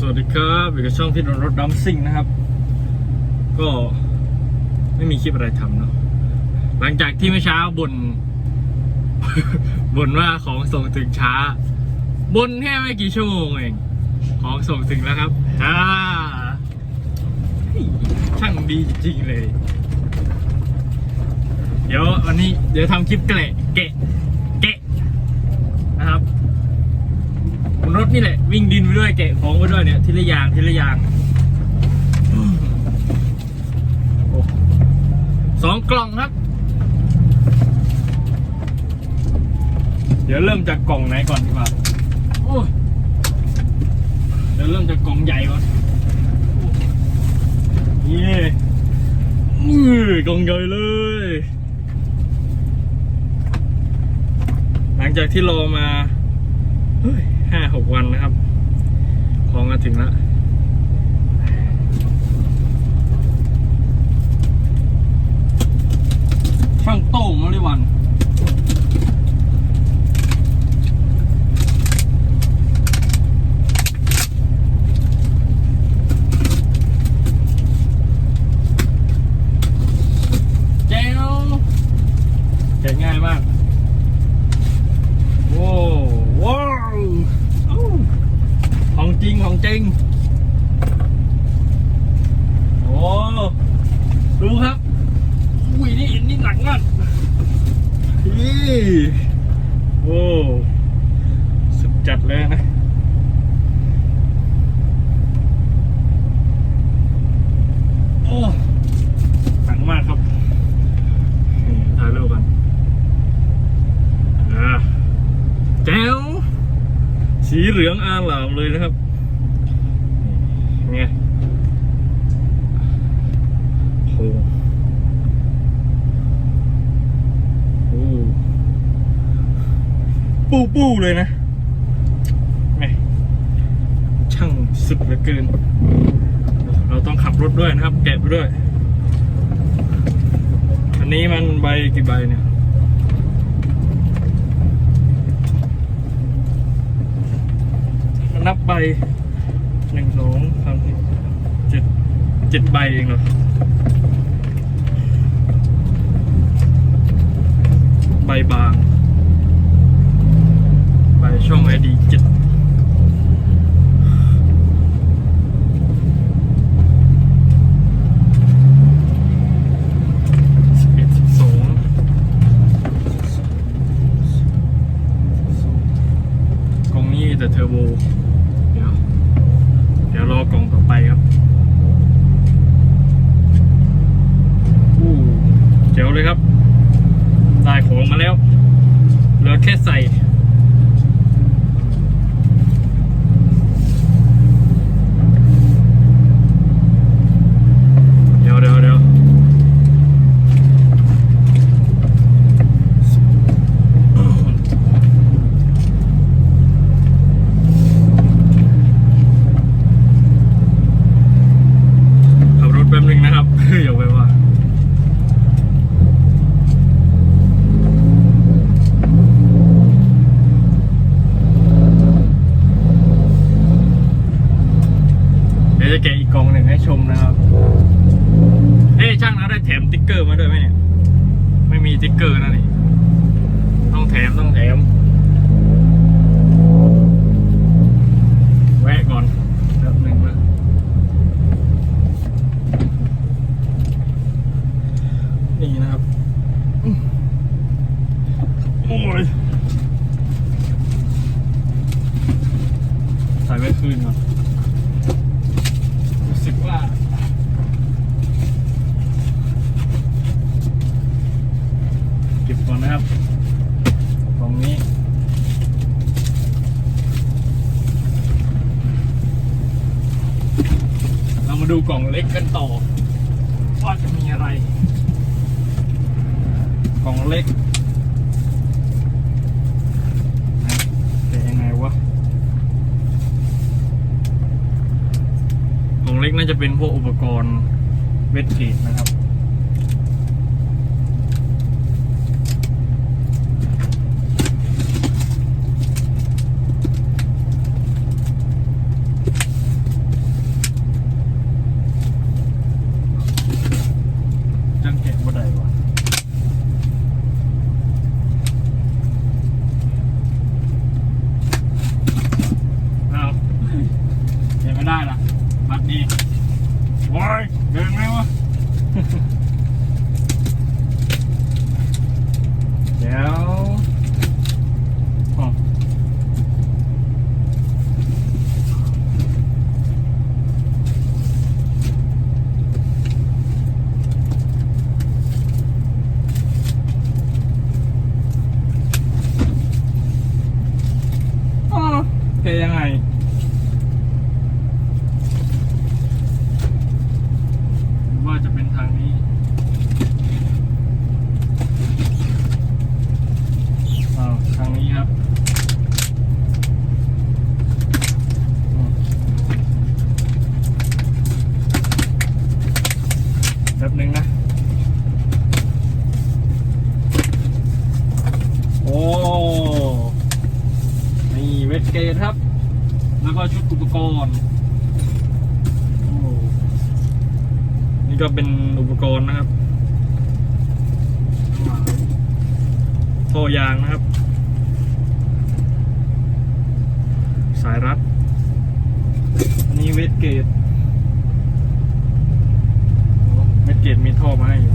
สวัสดีครับอยู่กับช่องที่โดนรถดัมซิ่งนะครับ ก็ไม่มีคลิปอะไรทำเนาะหลังจากที่เมื่อเช้าบนบ่นว่าของส่งถึงช้าบ่นแค่ไม่กี่ชั่วโมงเอง ของส่งถึงแล้วครับอ่าช่างดีจริงเลย เดี๋ยววันนี้เดี๋ยวทำคลิปเกะเกะเกะนะครับ รถนี่แหละ วิ่งดินไปด้วยแกะของไปด้วยเนี่ยทีละอย่างทีละอย่างสองกล่องครับ เดี๋ยวเริ่มจากกล่องไหนก่อนดีกว่าเดี๋ยวเริ่มจากกล่องใหญ่ก่อนเย่นี่กล่องใหญ่เลย หลังจากที่รอมา ห้าหกวันนะครับ ของมาถึงแล้วช่างโต้งมาริวัน เจ้าแกะง่ายมาก โว้วว้าวเอ้าของจริงของจริง โอ้ดูครับ อุ้ยนี่นี่หนักมากนี่ โอ้สุดจัดเลยนะโอ้หนักมากครับนี่ถ่ายรูปกันอ่าแจ๋วสีเหลืองอาหลามเลยนะครับเนี่ยโหโอ้ ปูปูเลยนะแหม่ช่างสุดเหลือเกิน เราต้องขับรถด้วยนะครับ แกะไปด้วยอันนี้มันใบกี่ใบเนี่ยนับใบหนึ่งสองสามสี่เจ็ดเจ็ดใบเองเหรอใบบาง ช่องไอดีเจ็ดสิบเอ็ดสิบสองกล่องนี้แต่เทอร์โบเดี๋ยวเดี๋ยวรอกล่องต่อไปครับอู้เจ๋วเลยครับ ได้ของมาแล้วเหลือแค่ใส่ เดี๋ยวเดี๋ยวเดี๋ยวขับรถแป๊บนึงนะครับ อย่าไปว่า เดี๋ยวจะแกะอีกกล่องหนึ่ง ให้ชมนะครับ เอ้ยช่างนะได้แถมติ๊กเกอร์มาด้วยไหมเนี่ย ไม่มีติ๊กเกอร์นะนี่ ต้องแถมต้องแถม แวะก่อนแป๊บหนึ่งนะนี่นะครับ โอ้ย ใส่ไว้คืนก่อน รู้สึกว่า เก็บก่อนนะครับกล่องนี้ เรา มาดูกล่องเล็กกันต่อว่าจะมีอะไร กล่องเล็กนะแต่ยังไงวะ กล่องเล็กน่าจะเป็นพวกอุปกรณ์เวทเทรดนะครับ อุปกรณ์โอ้นี่ก็เป็นอุปกรณ์นะครับท่อยางนะครับ สายรัดอันนี้เวทเกตเวทเกตมีท่อมาให้อยู่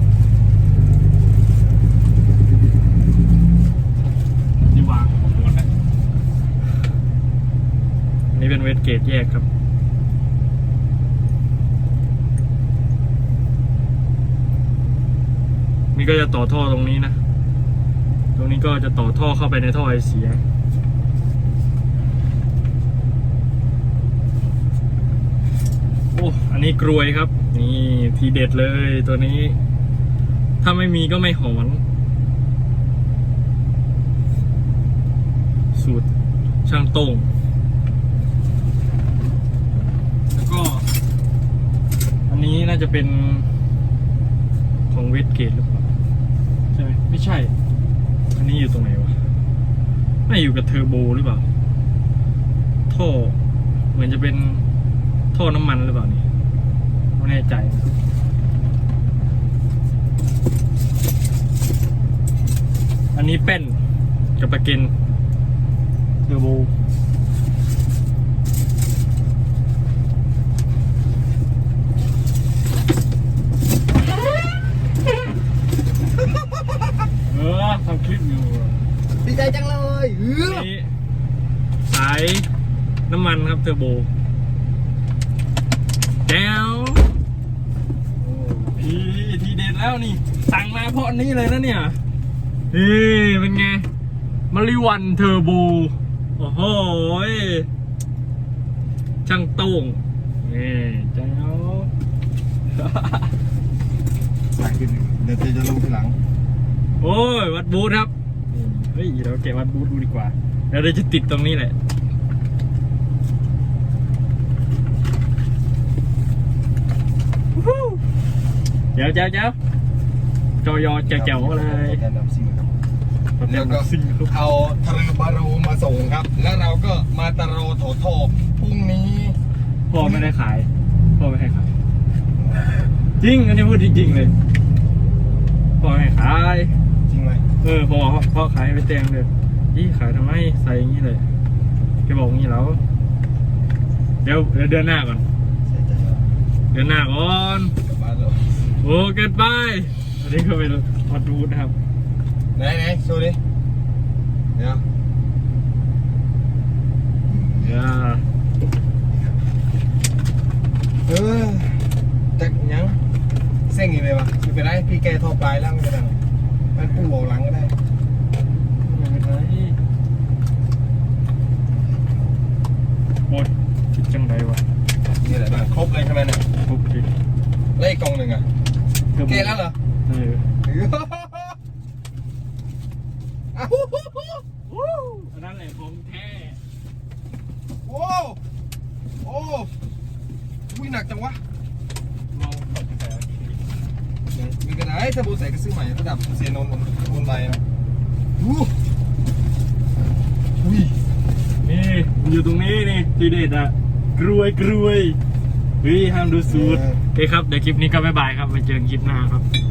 นี่วางของมันนะอันนี้ เกตแยกครับ นี่ก็จะต่อท่อตรงนี้นะ ตรงนี้ก็จะต่อท่อเข้าไปในท่อไอเสียโอ้อันนี้กรวยครับ นี่ทีเด็ดเลยตัวนี้ ถ้าไม่มีก็ไม่หอนสูตรช่างโต้ง แล้วก็ อันนี้น่า จะเป็นของเวทเกตหรือเปล่าใช่ไหมไม่ใช่ อันนี้อยู่ตรงไหนวะน่อยู่กับเทอร์โบหรือเปล่า ท่อ เหมือนจะเป็นท่อน้ำมันหรือเปล่านี่ไม่แน่ใจอันนี้เป็นกับปะเกนเทอร์โบเออทำคลิป อยู่ดีใจจังเลยเออนี่สายน้ำมันครับเทอร์โบแก้วนี่ทีเด็ดแล้วนี่ สั่งมาเพราะอันนี้เลยนะเนี่ยนี่เป็นไงมาริวันเทอร์โบโอ้โหยช่างโต้งนี่แจ้วใส่ขึ้นเดี๋ยวเจจะลงทีหลัง โอ้ยวัดบูธครับนี่เฮ้ยเดี๋ยวเก็บวัดบูธดูดีกว่าเดี๋ยวเราจะติดตรงนี้แหละเดี๋ยวเดี๋ยวเดี๋ยวจอยอแจ๋วๆเลยแนะนำซิ่งครับแล้วก็ซิงครับเอาทะเลบารูมาส่งครับ แล้วเราก็มาตะโรโถโถพรุ่งนี้พ่อไม่ได้ขายพ่อไม่ให้ขาย จริง อันนี้พูดจริงๆเลยพ่อไม่ให้ขาย จริงไหมเออพ่อพ่อขายให้ไปแตงเลยยี่ขายทำไมใส่อย่างนี้เลยแกบอกอย่างนี้แล้วเดี๋ยวเดี๋ยวเดือนหน้าก่อนเสียใจแล้วเดือนหน้าก่อนกลับบ้านแล้วโอ้เกินไปอันนี้ก็เป็นฮอตบูธนะครับ ไหนไหนโชว์ดิเดี๋ยว อย่า เออจักยังเส้งอีกเลยวะไม่เป็นไรพี่แกทอปลายแล้วไม่เป็นไรมันปูบอกหลังก็ได้ ไม่เป็นไรโอ้ยคิดจังไรวะ นี่แหละครบเลยใช่ไหมเนี่ย โอเค แล้วอีกกล่อง หนึ่งอะเกือบหมเกดแล้วเหรอเอออ้าววู้อันนั้นแหละของแท้โอ้โอ้อุ้ยหนักจังวะลองกดกาแฟมีกระดาษถ้าบูใส่ก็ซื้อใหม่ระดับเซียนนนท์บนใบนะอู้อุ้ยนี่มันอยู่ตรงนี้นี่ทีเด็ดอะกรวยกรวย เฮ้ยห้ามดูสูตรโอเคครับ เดี๋ยวคลิปนี้ก็บ๊ายบายครับ ไปเจอกันคลิปหน้าครับบ